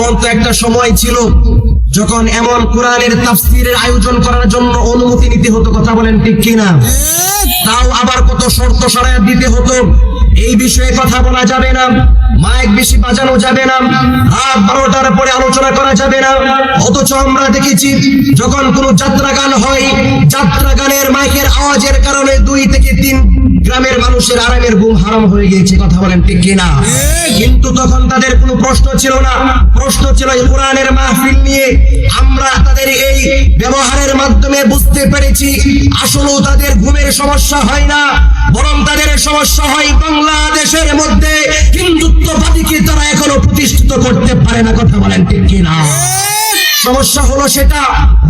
বর্তমান তো একটা সময় ছিল যখন এমন কোরআনের তাফসিরের আয়োজন করার জন্য অনুমতি নিতে হতো কথা বলেন ঠিক কিনা? তাও আবার কত শর্ত সরায়াত দিতে হতো। এই বিষয়ে কথা বলা যাবে না। মাইক বেশি বাজানো যাবে না। রাত বারোটার পরে আলোচনা করা যাবে না। অথচ আমরা দেখেছি, যখন কোনো যাত্রা গান হয় যাত্রা গানের মাইকের আওয়াজের কারণে দুই থেকে তিন গ্রামের মানুষের আরামের ঘুম হারাম হয়ে গিয়েছে। কথা বলেন ঠিক কিনা? কিন্তু তখন তাদের কোনো প্রশ্ন ছিল না। প্রশ্ন ছিল কোরআনের মাহফিল নিয়ে। আমরা তাদের এই ব্যবহারের মাধ্যমে বুঝতে পেরেছি, আসলেও তাদের ঘুমের সমস্যা হয় না। বরং তাদের সমস্যা হয় বাংলাদেশের মধ্যে হিন্দুত্ববাদীকে তারা এখনও প্রতিষ্ঠিত করতে পারে না কথা বলেন ঠিক কিনা? সমস্যা হলো সেটা,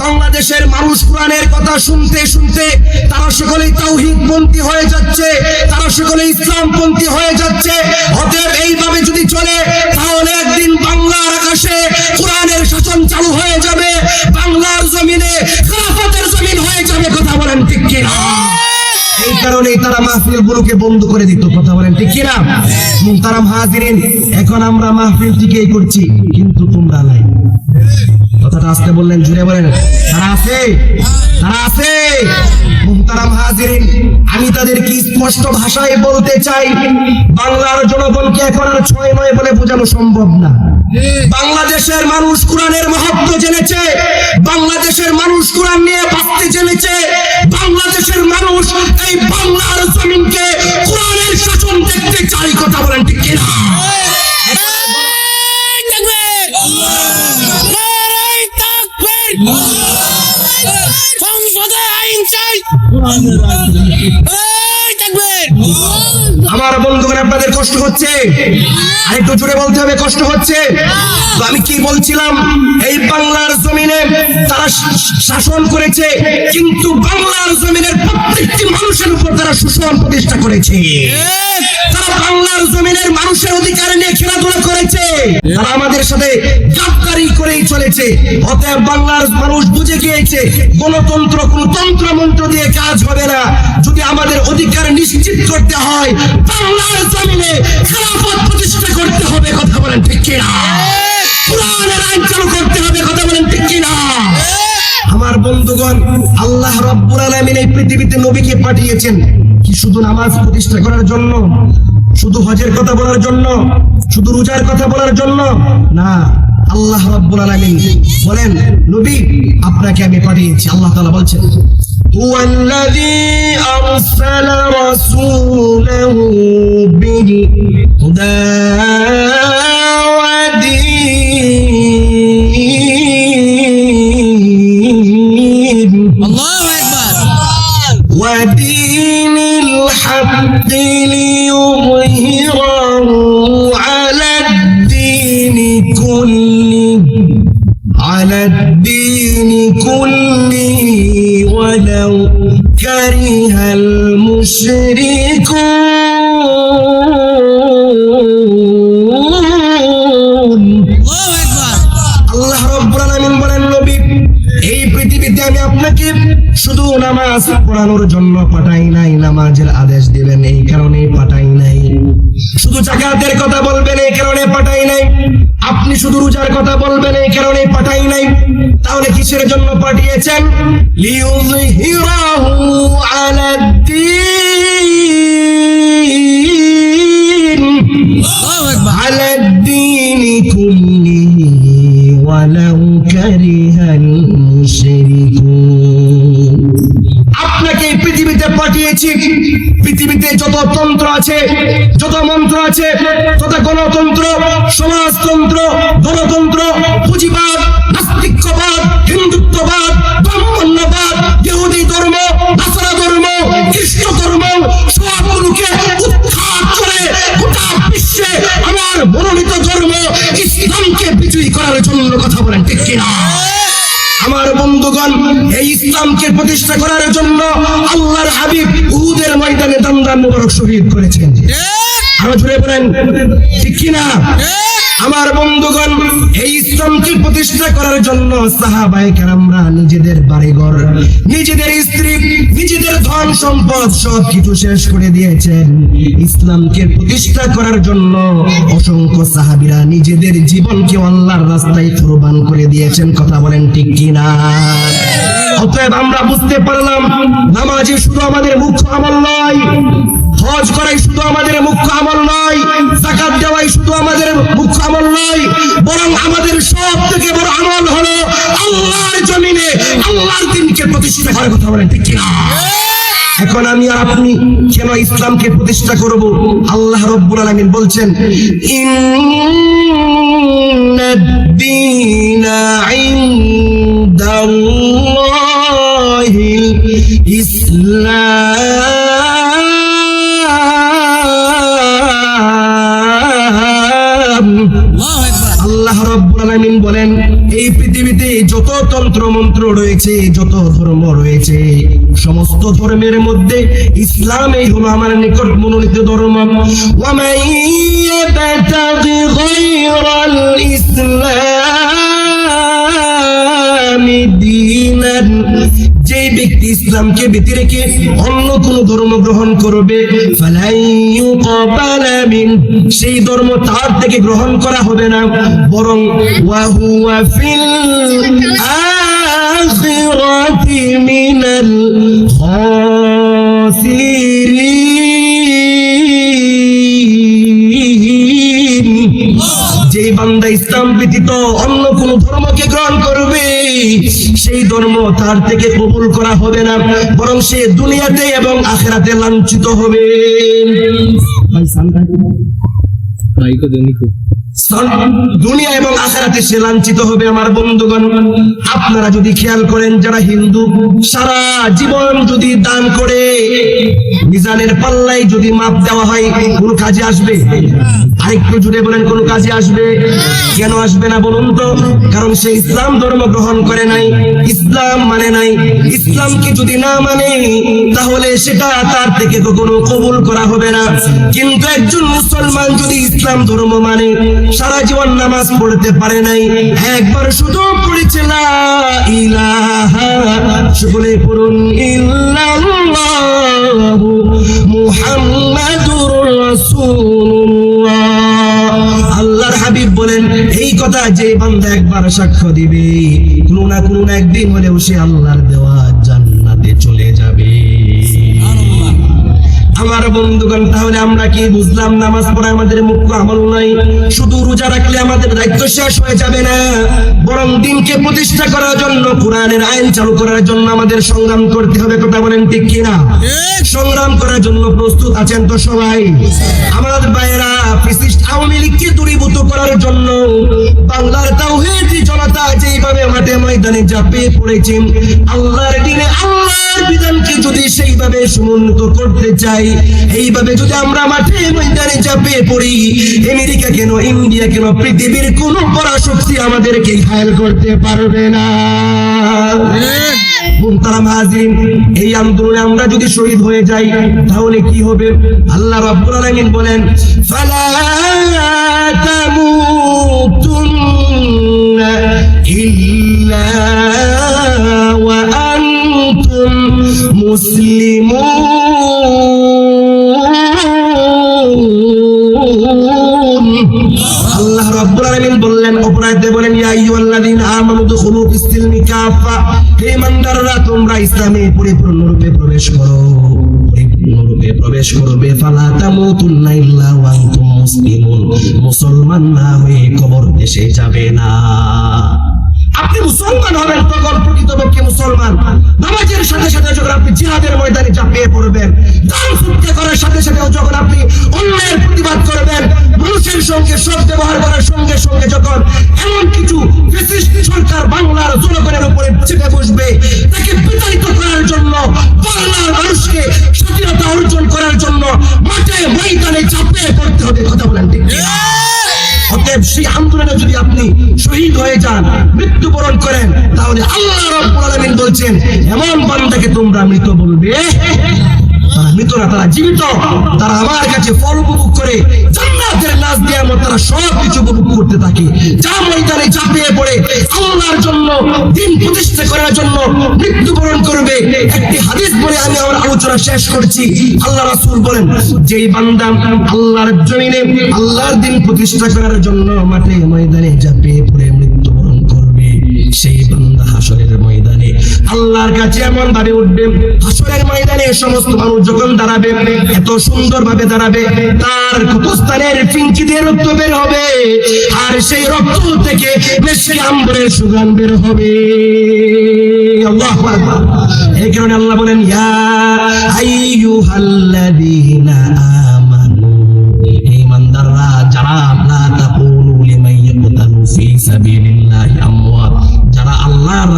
বাংলাদেশের মানুষ কোরআনের কথা শুনতে শুনতে তারা সকলেই তাওহিদ পন্থী হয়ে যাচ্ছে, তারা সকলে ইসলামপন্থী হয়ে যাচ্ছে। অতএব এইভাবে যদি চলে, তাহলে একদিন বাংলার আকাশে কোরআনের শাসন চালু হয়ে যাবে, বাংলার তারা মাহফিল গুলোকে বন্ধ করে দিত, কথা বলেন ঠিক কিনা? তারা হাজিরিন এখন আমরা মাহফিল ঠিকই করছি, কিন্তু তোমরা নাই। কথাটা আসতে বললেন, জুড়ে বলেন, তারা আছে তারা আছে। আমি তাদেরকে স্পষ্ট ভাষায় বলতে চাই, বাংলার জনগণকে এখন আর ছয় নয় বলে বোঝানো সম্ভব না। বাংলাদেশের মানুষ কোরআনের মহত্ব জেনেছে, বাংলাদেশের মানুষ কোরআন নিয়ে বাঁচতে জেনেছে, বাংলাদেশের মানুষ এই বাংলার জমিনকে কোরআনের শাসন দেখতে চাই কথা বলেন ঠিক কিনা? চাই। আমার বন্ধুগণ আপনাদের কষ্ট হচ্ছে? আরেকটু জোরে বলতে হবে কষ্ট হচ্ছে? তো আমি কি বলছিলাম? এই বাংলার জমিনে তারা শাসন করেছে কিন্তু বাংলার জমিনের প্রত্যেকটি মানুষের উপর তারা শোষণ প্রতিষ্ঠা করেছে। বাংলার জমিনের মানুষের অধিকার নিয়ে খেলাধুলা করেছে। তারা আমাদের সাথে গাদ্দারি করেই চলেছে। অতএব বাংলার মানুষ বুঝে গিয়েছে, গণতন্ত্র কোন তন্ত্র মন্ত্র দিয়ে কাজ হবে না। যদি আমাদের অধিকার নিশ্চিত করতে হয়, বাংলার জমিনে খেলাফত প্রতিষ্ঠা করতে হবে, কথা বলেন ঠিক কিনা? কোরআনের আইন চালু করতে হবে, কথা বলেন ঠিক কিনা? আমার বন্ধুগণ, আল্লাহ রব্বুল আলামিন এই পৃথিবীতে নবীকে পাঠিয়েছেন। কি শুধু নামাজ প্রতিষ্ঠা করার জন্য? শুধু হজের কথা বলার জন্য শুধু রোজার কথা বলার জন্য না আল্লাহ রাব্বুল আলামিন বলেন নবী আপনাকে আমি পাঠিয়েছি। আল্লাহ তাআলা বলছেন হুয়াল্লাযী আরসালা রাসূলাহু বিল হুদা ওয়া দীন আল্লাহু আকবার। ওয়া দীনিল হাক্কি লিয়ুম كره المشركون আল্লাহু আকবার আল্লাহ রব্বুল আলামিন বলেন নবী এই পৃথিবীতে আমি আপনাকে শুধু নামাজ পড়ানোর জন্য পাঠাই নাই নামাজের আদেশ দিবেন এই কারণে পাঠাই নাই শুধু জাকাতের কথা বলবেন এই কারণে পাঠাই নাই আপনি শুধু রোজার কথা বলবেন, এই কারণে পাঠাই নাই। তাহলে কিসের জন্য পাঠিয়েছেন? লিউযহিরাহু আলাদ্দীন সমাজতন্ত্র, গণতন্ত্র, পুঁজিবাদ নাস্তিক্যবাদ হিন্দুত্ববাদ, ব্রাহ্মণ্যবাদ, ইহুদি ধর্ম, নাসারা ধর্ম, খ্রিস্ট ধর্ম, সবগুলোকে উৎখাত করে গোটা বিশ্বে আমার মনোনীত ধর্ম ইসলামকে বিজয়ী করার জন্য কথা বলেন, ঠিক কিনা? আমার বন্ধুগণ, এই ইসলামকে প্রতিষ্ঠা করার জন্য আল্লাহর হাবিব উহুদের ময়দানে দামদাম মুবারক শহীদ করেছেন। আরও জুড়ে বলেন। ঠিক কিনা? আমার বন্ধুগণ এই ইসলাম ইসলামকে প্রতিষ্ঠা করার জন্য সাহাবায়ে কেরামরা নিজেদের বাড়িঘর নিজেদের স্ত্রী নিজেদের ধন সম্পদ সব কিছু শেষ করে দিয়েছেন। ইসলামকে প্রতিষ্ঠা করার জন্য অসংখ্য সাহাবীরা নিজেদের জীবনকে আল্লাহর রাস্তায় কুরবান করে দিয়েছেন। কথা বলেন ঠিক কিনা? অতএব আমরা বুঝতে পারলাম নামাজে শুধু আমাদের মুখ্য আমল নয় হজ করাই শুধু আমাদের মুখ্য আমল নয়, জাকাত দেওয়াই শুধু আমাদের মুখ্য আমল নয়, বরং আমাদের সব থেকে বড় আমল হলো আল্লাহর জমিনে আল্লাহর দিনকে প্রতিষ্ঠা করার কথা বলেন, ঠিক কিনা? এখন আমি আর আপনি কেন ইসলামকে প্রতিষ্ঠা করব? আল্লাহ রব্বুল আলামিন বলছেন, ইন্নাদ-দীনা ইনদাল্লাহিল রয়েছে, যত ধর্ম রয়েছে, সমস্ত ধর্মের মধ্যে ইসলাম এই হলো আমার নিকট মনোনীত ধর্ম। যে ব্যক্তি ইসলামকে ব্যতি রেখে অন্য কোন ধর্ম গ্রহণ করবে সেই ধর্ম তার থেকে গ্রহণ করা হবে না, বরং ওয়াহুয়া ফিল আখিরাতি মিনাল খাসিরিন যে বান্দা ইসলাম ব্যতীত অন্য কোন ধর্মকে গ্রহণ করবে, সেই ধর্ম তার থেকে কবুল করা হবে না, বরং সে দুনিয়াতে এবং আখেরাতে লাঞ্ছিত হবে। ভাই সান্ডা মাইকো দেনিকো দুনিয়া এবং আখেরাতে সে লাঞ্ছিত হবে আমার বন্ধুগণ। আপনারা যদি খেয়াল করেন, যারা হিন্দু, সারা জীবন যদি দান করে, মিজানের পাল্লাই যদি মাপ দেওয়া হয়, কোন কাজে আসবে? আরেকটু জুড়ে বলেন, কোন কাজে আসবে? কেন আসবে না বলুন তো? কারণ সে ইসলাম ধর্ম গ্রহণ করে নাই। ইসলাম মানে নাই। ইসলামকে যদি না মানে তাহলে সেটা তার থেকে কখনো কবুল করা হবে না। কিন্তু একজন মুসলমান যদি ইসলাম ধর্ম মানে সারা জীবন নামাজ পড়তে পারে নাই। একবার শুধু পড়েছে সকলে পড়ুন, ইল্লাল্লাহু মুহাম্মাদুর রাসূলুল্লাহ। কথা যে বান্দা একবার সাক্ষ্য দিবে, কোনো না কোনো একদিন হলেও সে আল্লাহর দেওয়া জান্নাতে চলে আমার বন্ধুগণ, তাহলে আমরা কি বুঝলাম নামাজ পড়া আমাদের মুখ্য আমল নাই শুধু রোজা রাখলে আমাদের দায়িত্ব শেষ হয়ে যাবে না। বরং দিনকে প্রতিষ্ঠা করার জন্য, কোরআনের আইন চালু করার জন্য আমাদের সংগ্রাম করতে হবে, কথা বলেন ঠিক কিনা? সংগ্রাম করার জন্য প্রস্তুত আছেন তো সবাই? আমার ভাইয়েরা ফ্যাসিস্ট আওয়ামী লীগকে দূরীভূত করার জন্য বাংলার তাওহীদ জনতা যেইভাবে মাঠে ময়দানে ঝাঁপিয়ে পড়েছে, আল্লাহর দিনে যদি করতে চাই। এইভাবে যদি আমরা মাঠে ময়দানে চাপিয়ে পড়ি, আমেরিকা কেন, ইন্ডিয়া কেন, পৃথিবীর কোন পরাশক্তি আমাদেরকে ঘায়ল করতে পারবে না? এই আন্দোলনে আমরা যদি শহীদ হয়ে যাই, তাহলে কি হবে? আল্লাহ রাব্বুল বলেন, ফালা দুখুলু কাফা হে ইমানদাররা তোমরা ইসলামে পরিপূর্ণরূপে প্রবেশ করো। প্রবেশ করবে। মুসলিমুন। না হয়ে কবর দেশে যাবে না। আপনি মুসলমান হবেন তখন প্রকৃতপক্ষে মুসলমান। নামাজের সাথে সাথে যখন আপনি জিহাদের ময়দানে চাপিয়ে পড়বেন দান সত্যি করার সাথে সাথে যখন আপনি অন্যায়ের প্রতিবাদ করবেন মানুষের সঙ্গে সব ব্যবহার করার সঙ্গে সঙ্গে যখন এমন কিছু সরকার বাংলার জনগণের উপরে চেপে বসবে, তাকে বিতাড়িত করার জন্য, বাংলার মানুষকে স্বাধীনতা অর্জন করার জন্য মাঠে ময়দানে চাপিয়ে পড়তে হবে, কথা বলেন ঠিক? অতএব সেই আন্দোলনে যদি আপনি শহীদ হয়ে যান, মৃত্যুবরণ করেন, তাহলে আল্লাহ রাব্বুল আলামিন বলছেন, এমন বান্দাকে তোমরা মৃত বলবে তারা জীবিত, তারা আমার কাছে ফল উপভোগ করে, জান্নাতের মতো তারা সব কিছু উপভোগ করতে থাকে। যা ময়দানে যা পড়ে, আল্লাহর জন্য, দিন প্রতিষ্ঠা করার জন্য মৃত্যুবরণ করবে। একটি হাদিস বলে আমি আমার আলোচনা শেষ করছি। আল্লাহ রাসূল বলেন, যেই বান্দা আল্লাহর জমিনে আল্লাহর দিন প্রতিষ্ঠা করার জন্য মাঠে ময়দানে ঝাঁপিয়ে পড়ে করবে সেই বান্দা হাসরের ময়দানে। আল্লাহর কাছে এমন ভাবে উঠবে, হাসরের ময়দানে সমস্ত মানুষ যখন দাঁড়াবে, এত সুন্দর ভাবে দাঁড়াবে, তার কতস্থানের ফিঙ্কি দিয়ে রক্ত বের হবে, আর সেই রক্ত থেকে মেশকে আম্বরের সুগান বের হবে। আল্লাহু এই কারণে আল্লাহ বলেন, ইয়া আইয়ুহাল্লাযীনা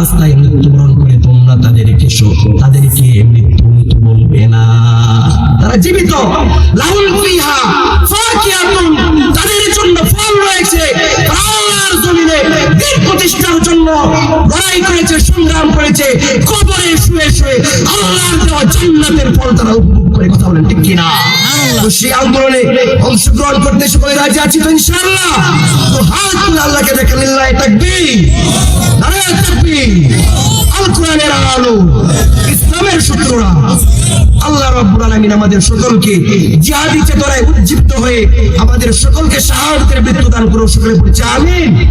রাস্তায় মৃত্যুবরণ করে তোমরা তাদেরকে তাদেরকে মৃত্যু মৃত্যু বলবে না। তারা জীবিত। তাদের জন্য ফল রয়েছে। আল্লাহর জমিনে প্রতিষ্ঠার জন্য লড়াই করেছে, সংগ্রাম করেছে, কবরে শুয়ে শুয়ে আল্লাহর দেওয়া জান্নাতের ফল তারা উপভোগ করে। কথা বলেন ঠিক কিনা? সেই আন্দোলনে অংশগ্রহণ করতে রাজি আছি তো তুলে আল্লাহকে আমাদের সকলকে জিহাদি চেতনায় উজ্জীবিত হয়ে আমাদের সকলকে শাহাদাতের মৃত্যু দান করুন সকলে বলছে আমিন।